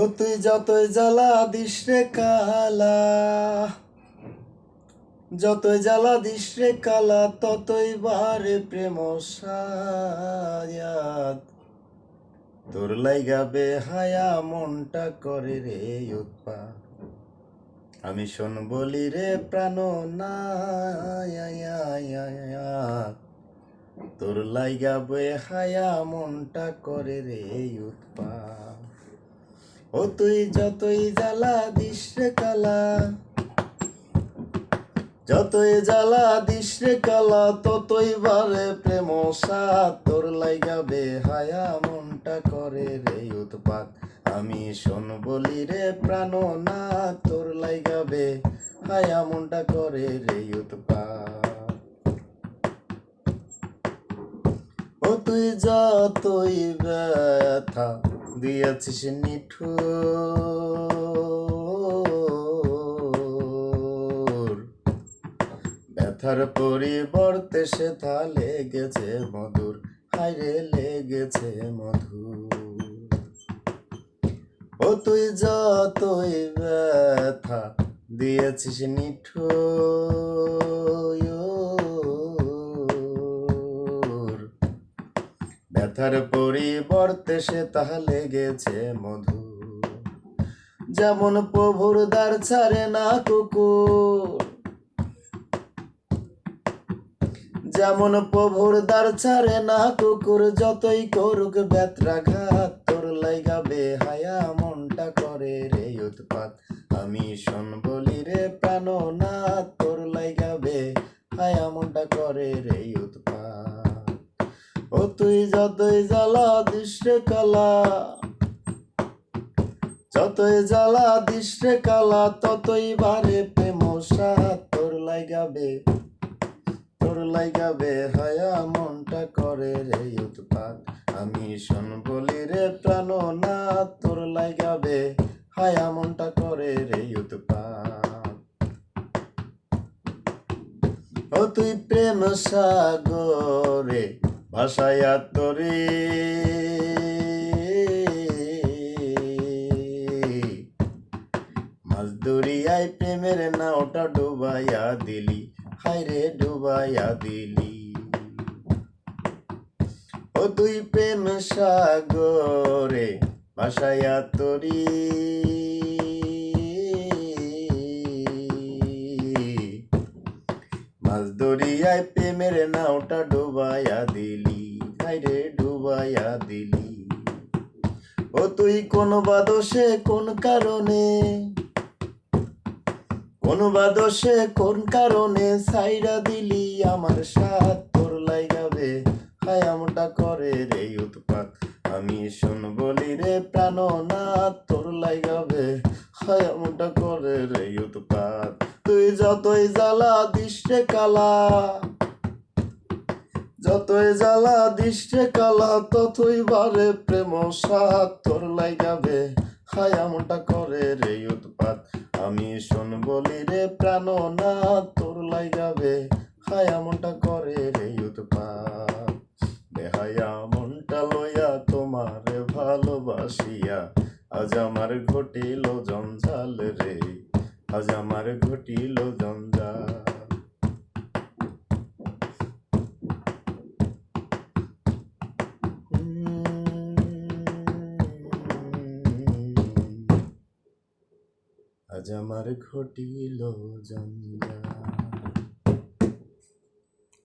ও তুই যতই জ্বালা দিস রে কালা, যতই জ্বালা দিস রে কালা, ততই বারে প্রেম সায়াত। তোর লাইগাবে হায়া মনটা করে রে উৎপা। আমি শোন বলি রে প্রাণ না তোর লাইগাবে হায়া মনটা করে রে উৎপা ও তুই যতই জ্বালা দিস কালা, যতই জ্বালা দিস কালা, ততই বারে প্রেম সাত তোর লাইগাবে হায়া মনটা করে রে উৎপাত। আমি শোন বলি রে প্রাণ না তোর লাইগাবে হায়া মনটা করে রে উৎপাত। ও তুই যতই ব্যথা দিয়েছিস নিঠুর। ব্যথার পরিবর্তে সে তা লেগেছে মধুর। হাইরে লেগেছে মধুর। ও তুই যতই ব্যথা দিয়েছিস নিঠুর ব্যথার পরিবর্তে সে তাহা লেগেছে মধু। যেমন প্রভুর দ্বার ছাড়ে না কুকুর। যেমন প্রভুর দ্বার ছাড়ে না কুকুর, যতই করুক ব্যত্রাঘাত তোর লাইগাবে হায়া মনটা করে রে উৎপাত। আমি শোন বলি তুই যতই জ্বালা দৃশ্যে কালা, যতই জ্বালা দৃশ্যে কালা, ততই বারে প্রেম তোর লাইগাবে তোর লাইগাবে হায়া মনটা করে রে উৎপাত। আমি শোন বলি রে প্রাণ না তোর লাগাবে হায়া মনটা করে রে উৎপাত। ও তুই প্রেম সাগরে ভাসায়া তোরে। মাছ দরিয়ায় প্রেমের নাওটা ডুবাইয়া দিলি। হাইরে ডুবাইয়া দিলি। ও তুই প্রেম সাগরে ভাসায়া তোরি। মাছ দরিয়ায় প্রেমের নাওটা ডুবাইয়া দিলি। হাইরে ডুবাইয়া দিলি। ও তুই কোন বাদসে কোন কারণে? কোন বাদসে কোন কারণে সাইরা দিলি? আমার সাথ তোর লাইগাবে হায়ামটা করে রে উৎপাত। আমি শোন বলি রে প্রাণ না তোর লাইগাবে হায়ামটা করে রে উৎপাত। তুই যতই জ্বালা দিষ্টে কালা, যতই জ্বালা দিষ্টে কালা, ততই বারে প্রেম সাত তোর লাইগাবে হায়ামটা করে রে উৎপাত। আমি শোন বলি রে, প্রাণ না তোর লাইগাবে হায়ামটা করে রে উৎপাত। বেহায়া মনটা লইয়া তোমারে ভালোবাসিয়া, আজ আমার ঘটিল জঞ্জাল রে। আজ আমার ঘটিল জঞ্জা। আজ আমার ঘটিল জঞ্জাল